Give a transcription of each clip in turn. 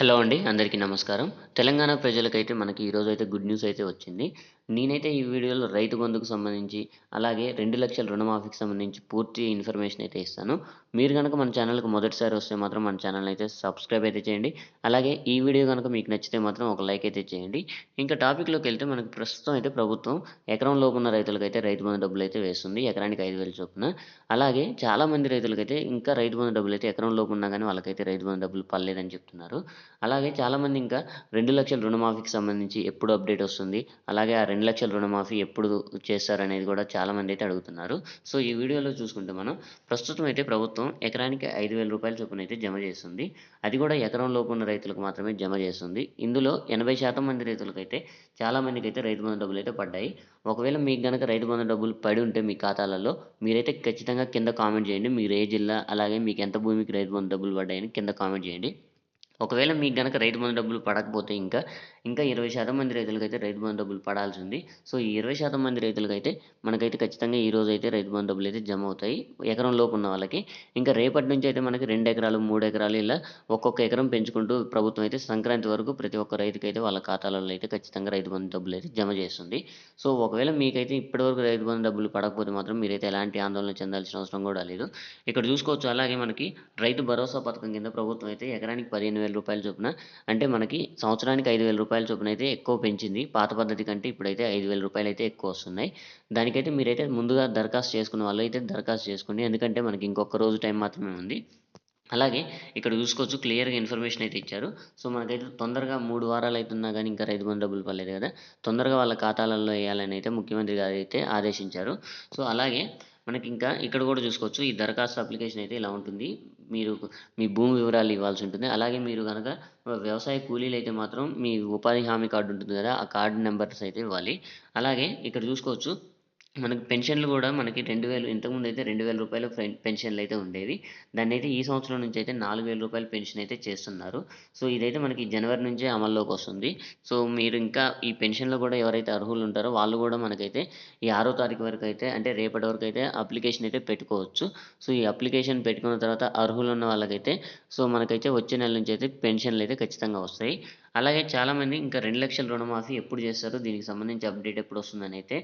Hello అండి అందరికీ నమస్కారం. తెలంగాణ ప్రజలకైతే మనకి ఈరోజు అయితే గుడ్ న్యూస్ అయితే వచ్చింది. నేనైతే ఈ వీడియోలో రైతు బంధుకు సంబంధించి అలాగే రెండు లక్షల రుణమాఫీకి సంబంధించి పూర్తి ఇన్ఫర్మేషన్ అయితే ఇస్తాను. మీరు కనుక మన ఛానల్కి మొదటిసారి వస్తే మాత్రం మన ఛానల్ అయితే సబ్స్క్రైబ్ అయితే చేయండి. అలాగే ఈ వీడియో కనుక మీకు నచ్చితే మాత్రం ఒక లైక్ అయితే చేయండి. ఇంకా టాపిక్లోకి వెళ్తే మనకి ప్రస్తుతం అయితే ప్రభుత్వం ఎకరం లోపు ఉన్న రైతులకైతే రైతు బంధు డబ్బులు అయితే వేస్తుంది. ఎకరానికి ఐదు వేలు చొప్పున. అలాగే చాలామంది రైతులకైతే ఇంకా రైతు బంధు డబ్బులు అయితే ఎకరం లోపు ఉన్నా కానీ వాళ్ళకైతే రైతు బంధు డబ్బులు పర్లేదని చెప్తున్నారు. అలాగే చాలామంది ఇంకా రెండు లక్షల రుణమాఫీకి సంబంధించి ఎప్పుడు అప్డేట్ వస్తుంది. అలాగే ఆ రెండు లక్షల రుణమాఫీ ఎప్పుడు చేస్తారనేది కూడా చాలామంది అయితే అడుగుతున్నారు. సో ఈ వీడియోలో చూసుకుంటే మనం ప్రస్తుతం అయితే ప్రభుత్వం ఎకరానికి ఐదు వేల రూపాయల చొప్పున అయితే జమ చేస్తుంది. అది కూడా ఎకరం లోపు ఉన్న రైతులకు మాత్రమే జమ చేస్తుంది. ఇందులో ఎనభై శాతం మంది రైతులకైతే చాలా మందికి అయితే రైతు బంధు డబ్బులు అయితే పడ్డాయి. ఒకవేళ మీకు కనుక రైతు బంధు డబ్బులు పడి ఉంటే మీ ఖాతాలలో మీరైతే ఖచ్చితంగా కింద కామెంట్ చేయండి. మీరు ఏ జిల్లా అలాగే మీకు ఎంత భూమికి రైతు బంధు డబ్బులు పడ్డాయని కింద కామెంట్ చేయండి. ఒకవేళ మీకు గనక రైతు బంధు డబ్బులు పడకపోతే ఇంకా ఇంకా ఇరవై శాతం మంది రైతులకైతే రైతు బంధు డబ్బులు పడాల్సి ఉంది సో ఈ ఇరవై శాతం మంది రైతులకైతే మనకైతే ఖచ్చితంగా ఈ రోజు అయితే రైతు బంధు డబ్బులు అయితే జమ అవుతాయి. ఎకరం లోపు ఉన్న వాళ్ళకి. ఇంకా రేపటి నుంచి అయితే మనకి రెండు ఎకరాలు మూడు ఎకరాలు ఇలా ఒక్కొక్క ఎకరం పెంచుకుంటూ ప్రభుత్వం అయితే సంక్రాంతి వరకు ప్రతి ఒక్క రైతుకైతే వాళ్ళ ఖాతాలలో అయితే ఖచ్చితంగా రైతు బంధు డబ్బులు అయితే జమ చేస్తుంది. సో ఒకవేళ మీకైతే ఇప్పటివరకు రైతు బంధు డబ్బులు పడకపోతే మాత్రం మీరైతే ఎలాంటి ఆందోళన చెందాల్సిన అవసరం కూడా లేదు. ఇక్కడ చూసుకోవచ్చు. అలాగే మనకి రైతు భరోసా పథకం కింద ప్రభుత్వం అయితే ఎకరానికి పదిహేను వేల రూపాయల చొప్పున. అంటే మనకి సంవత్సరానికి ఐదు వేల రూపాయల చొప్పున అయితే ఎక్కువ పెంచింది. పాత పద్ధతి కంటే ఇప్పుడైతే ఐదు వేల రూపాయలు అయితే ఎక్కువ వస్తున్నాయి. దానికైతే మీరైతే ముందుగా దరఖాస్తు చేసుకున్న వాళ్ళు అయితే దరఖాస్తు చేసుకోండి. ఎందుకంటే మనకి ఇంకొక రోజు టైం మాత్రమే ఉంది. అలాగే ఇక్కడ చూసుకోవచ్చు క్లియర్గా ఇన్ఫర్మేషన్ అయితే ఇచ్చారు. సో మనకైతే తొందరగా మూడు వారాలు అవుతున్నా కానీ ఇంకా రైతు బంధు డబ్బులు పడలేదు కదా. తొందరగా వాళ్ళ ఖాతాలలో వేయాలని అయితే ముఖ్యమంత్రి గారు అయితే ఆదేశించారు. సో అలాగే మనకి ఇంకా ఇక్కడ కూడా చూసుకోవచ్చు ఈ దరఖాస్తు అప్లికేషన్ అయితే ఇలా ఉంటుంది. మీరు మీ భూమి వివరాలు ఇవ్వాల్సి ఉంటుంది. అలాగే మీరు కనుక వ్యవసాయ కూలీలు అయితే మాత్రం మీ ఉపాధి హామీ కార్డు ఉంటుంది కదా ఆ కార్డు నెంబర్స్ అయితే ఇవ్వాలి. అలాగే ఇక్కడ చూసుకోవచ్చు మనకి పెన్షన్లు కూడా మనకి రెండు వేలు ఇంతకుముందు అయితే రెండు వేల రూపాయలు పెన్షన్లు అయితే ఉండేవి. దాన్ని అయితే ఈ సంవత్సరం నుంచి అయితే నాలుగు వేల రూపాయల పెన్షన్ అయితే చేస్తున్నారు. సో ఇదైతే మనకి జనవరి నుంచే అమల్లోకి వస్తుంది. సో మీరు ఇంకా ఈ పెన్షన్లో కూడా ఎవరైతే అర్హులు ఉంటారో వాళ్ళు కూడా మనకైతే ఈ ఆరో తారీఖు వరకు అయితే అంటే రేపటి వరకు అయితే అప్లికేషన్ అయితే పెట్టుకోవచ్చు. సో ఈ అప్లికేషన్ పెట్టుకున్న తర్వాత అర్హులు ఉన్న వాళ్ళకైతే సో మనకైతే వచ్చే నెల నుంచి అయితే పెన్షన్లు అయితే ఖచ్చితంగా వస్తాయి. అలాగే చాలామంది ఇంకా రెండు లక్షల రుణమాఫీ ఎప్పుడు చేస్తారు దీనికి సంబంధించి అప్డేట్ ఎప్పుడు వస్తుందని అయితే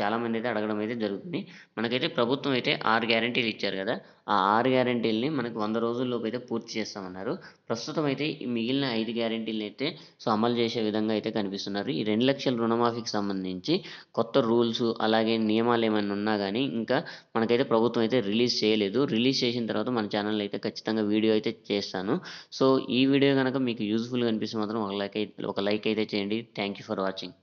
చాలామంది అయితే అడగడం అయితే జరుగుతుంది. మనకైతే ప్రభుత్వం అయితే ఆరు గ్యారంటీలు ఇచ్చారు కదా ఆ ఆరు గ్యారంటీలని మనకు వంద రోజుల్లోపు అయితే పూర్తి చేస్తామన్నారు. ప్రస్తుతం అయితే ఈ మిగిలిన ఐదు గ్యారంటీలు అయితే సో అమలు చేసే విధంగా అయితే కనిపిస్తున్నారు. ఈ రెండు లక్షల రుణమాఫీకి సంబంధించి కొత్త రూల్స్ అలాగే నియమాలు ఏమైనా ఉన్నా కానీ ఇంకా మనకైతే ప్రభుత్వం అయితే రిలీజ్ చేయలేదు. రిలీజ్ చేసిన తర్వాత మన ఛానల్ అయితే ఖచ్చితంగా వీడియో అయితే చేస్తాను. సో ఈ వీడియో కనుక మీకు యూజ్ఫుల్గా అనిపిస్తే మాత్రం ఒక లైక్ అయితే ఒక లైక్ అయితే చేయండి. Thank you for watching